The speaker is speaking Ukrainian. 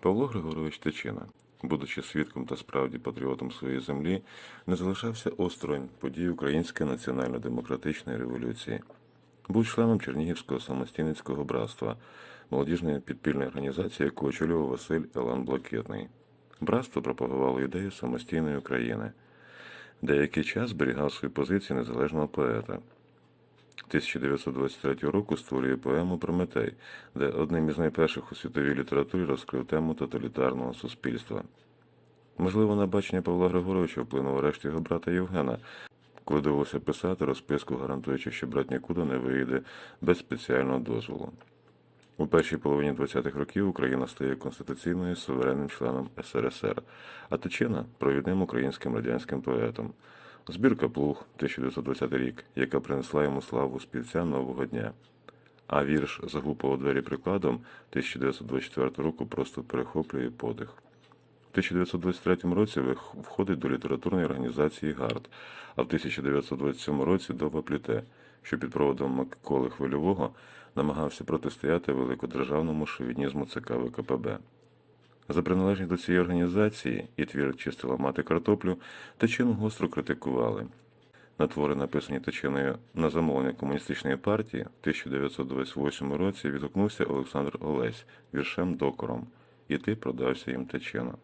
Павло Григорович Тичина, будучи свідком та справді патріотом своєї землі, не залишався осторонь подій Української національно-демократичної революції. Був членом Чернігівського самостійницького братства, молодіжної підпільної організації, яку очолював Василь Елан Блакитний. Братство пропагувало ідею самостійної України. Деякий час зберігав свої позиції незалежного поета. 1923 року створює поему Прометей, де одним із найперших у світовій літературі розкрив тему тоталітарного суспільства. Можливо, на бачення Павла Григоровича вплинув арешт його брата Євгена, коли довелося писати розписку, гарантуючи, що брат нікуди не виїде без спеціального дозволу. У першій половині 20-х років Україна стає конституційною суверенним членом СРСР, а Тичина провідним українським радянським поетом. Збірка Плуг 1920 рік, яка принесла йому славу співця нового дня. А вірш Загупав двері прикладом 1924 року просто перехоплює подих. У 1923 році входить до літературної організації ГАРД, а в 1927 році до Вапліте, що під проводом Миколи Хвильового намагався протистояти великодержавному шовінізму ЦК ВКПБ. За приналежність до цієї організації і твір чистила мати картоплю Тачину гостро критикували. На твори, написані Тачиною на замовлення комуністичної партії, в 1928 році відгукнувся Олександр Олесь віршем Докором, і ти продався їм Тичина.